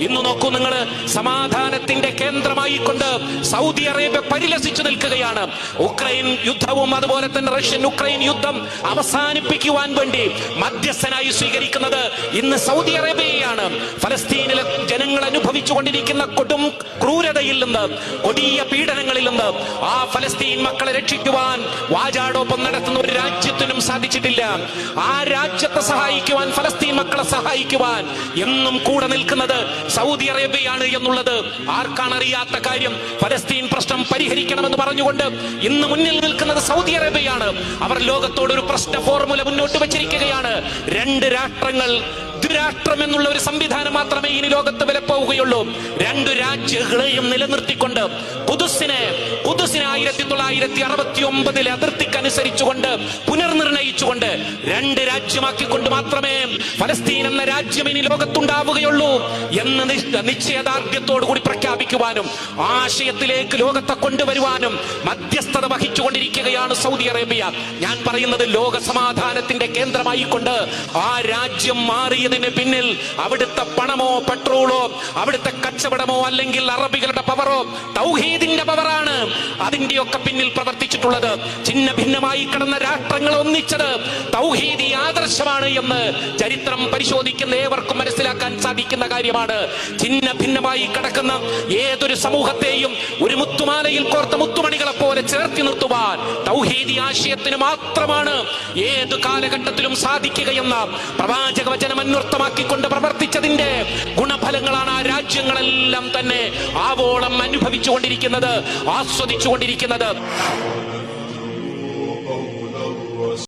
ഇന്ന് നോക്കൂ നിങ്ങൾ സമാധാനത്തിന്റെ കേന്ദ്രമായി കൊണ്ട് സൗദി അറേബ്യ പരിലസിച്ചു നിൽക്കുകയാണ്. ഉക്രൈൻ യുദ്ധവും അതുപോലെ തന്നെ റഷ്യൻ ഉക്രൈൻ യുദ്ധം അവസാനിപ്പിക്കുവാൻ വേണ്ടി മധ്യസ്ഥനായി സ്വീകരിക്കുന്നത് ഇന്ന് സൗദി അറേബ്യയാണ് ഫലസ്തീനിലെ ജനങ്ങൾ അനുഭവിച്ചു കൊണ്ടിരിക്കുന്ന കൊടും ക്രൂരതയിൽ നിന്ന് കൊടിയ പീഡനങ്ങളിൽ നിന്ന് ആ ഫലസ്തീൻ മക്കളെ രക്ഷിക്കുവാൻ വാചാടോപ്പം നടത്തുന്ന ഒരു രാജ്യത്തിനും സാധിച്ചിട്ടില്ല. ആ രാജ്യത്തെ സഹായിക്കുവാൻ ഫലസ്തീൻ മക്കളെ സഹായിക്കുവാൻ എന്നും കൂടെ നിൽക്കുന്നത് സൗദി അറേബ്യയാണ് എന്നുള്ളത് ആർക്കാണ് അറിയാത്ത കാര്യം? പലസ്തീൻ പ്രശ്നം പരിഹരിക്കണമെന്ന് പറഞ്ഞുകൊണ്ട് ഇന്ന് മുന്നിൽ നിൽക്കുന്നത് സൗദി അറേബ്യയാണ്. അവർ ലോകത്തോട് ഒരു പ്രശ്ന ഫോർമുല മുന്നോട്ട് വെച്ചിരിക്കുകയാണ്. രണ്ട് രാഷ്ട്രങ്ങൾ ദ്വിരാഷ്ട്രം എന്നുള്ള ഒരു സംവിധാനം മാത്രമേ ഇനി ലോകത്ത് വിലപ്പോവുകയുള്ളൂ രണ്ടു രാജ്യങ്ങളെയും നിലനിർത്തിക്കൊണ്ട് പുതുസിനെ കുതുസിനെ ആയിരത്തി തൊള്ളായിരത്തി അറുപത്തി ഒമ്പതിലെ അതിർത്തിക്കനുസരിച്ചുകൊണ്ട് പുനർനിർണയിച്ചുകൊണ്ട് രണ്ട് രാജ്യമാക്കിക്കൊണ്ട് മാത്രമേ ഫലസ്തീൻ എന്ന രാജ്യം ഇനി ലോകത്തുണ്ടാവുകയുള്ളൂ എന്ന നിശ്ച- നിശ്ചയദാർഢ്യത്തോടു കൂടി പ്രഖ്യാപിക്കുവാനും ആശയത്തിലേക്ക് ലോകത്തെ കൊണ്ടുവരുവാനും മധ്യസ്ഥത വഹിച്ചുകൊണ്ടിരിക്കുകയാണ് സൗദി അറേബ്യ. ഞാൻ പറയുന്നത് ലോക സമാധാനത്തിന്റെ കേന്ദ്രമായിക്കൊണ്ട് ആ രാജ്യം മാറിയതിന് പിന്നിൽ അവിടുത്തെ പണമോ പെട്രോളോ അവിടുത്തെ കച്ചവടമോ അല്ലെങ്കിൽ അറബികളുടെ പവറോ തൗഹീദിന്റെ പവറാണ് അതിന്റെയൊക്കെ പിന്നിൽ പ്രവർത്തിച്ചിട്ടുള്ളത് ചിന്ന ഭിന്നമായി കിടന്ന രാഷ്ട്രങ്ങൾ ഒന്നിച്ചത് തൗഹീദി ആദർശമാണ് എന്ന് ചരിത്രം പരിശോധിക്കുന്ന ഏവർക്കും മനസ്സിലാക്കാൻ സാധിക്കുന്ന കാര്യമാണ്. ചിന്ന ഭിന്നമായി കിടക്കുന്ന ഏതൊരു സമൂഹത്തെയും ഒരു മുത്തുമാലയിൽ കോർത്ത മുത്തുമണികളെ പോലെ ചേർത്തി നിർത്തുവാൻ തൗഹീദി ആശയത്തിന് മാത്രമാണ് ഏത് കാലഘട്ടത്തിലും സാധിക്കുകയെന്ന പ്രവാചക വചനം അന്വർത്ഥമാക്കിക്കൊണ്ട് പ്രവർത്തിച്ചതിന്റെ ആവോളം അനുഭവിച്ചുകൊണ്ടിരിക്കുന്നത് ആസ്വദിച്ചുകൊണ്ടിരിക്കുന്നത്.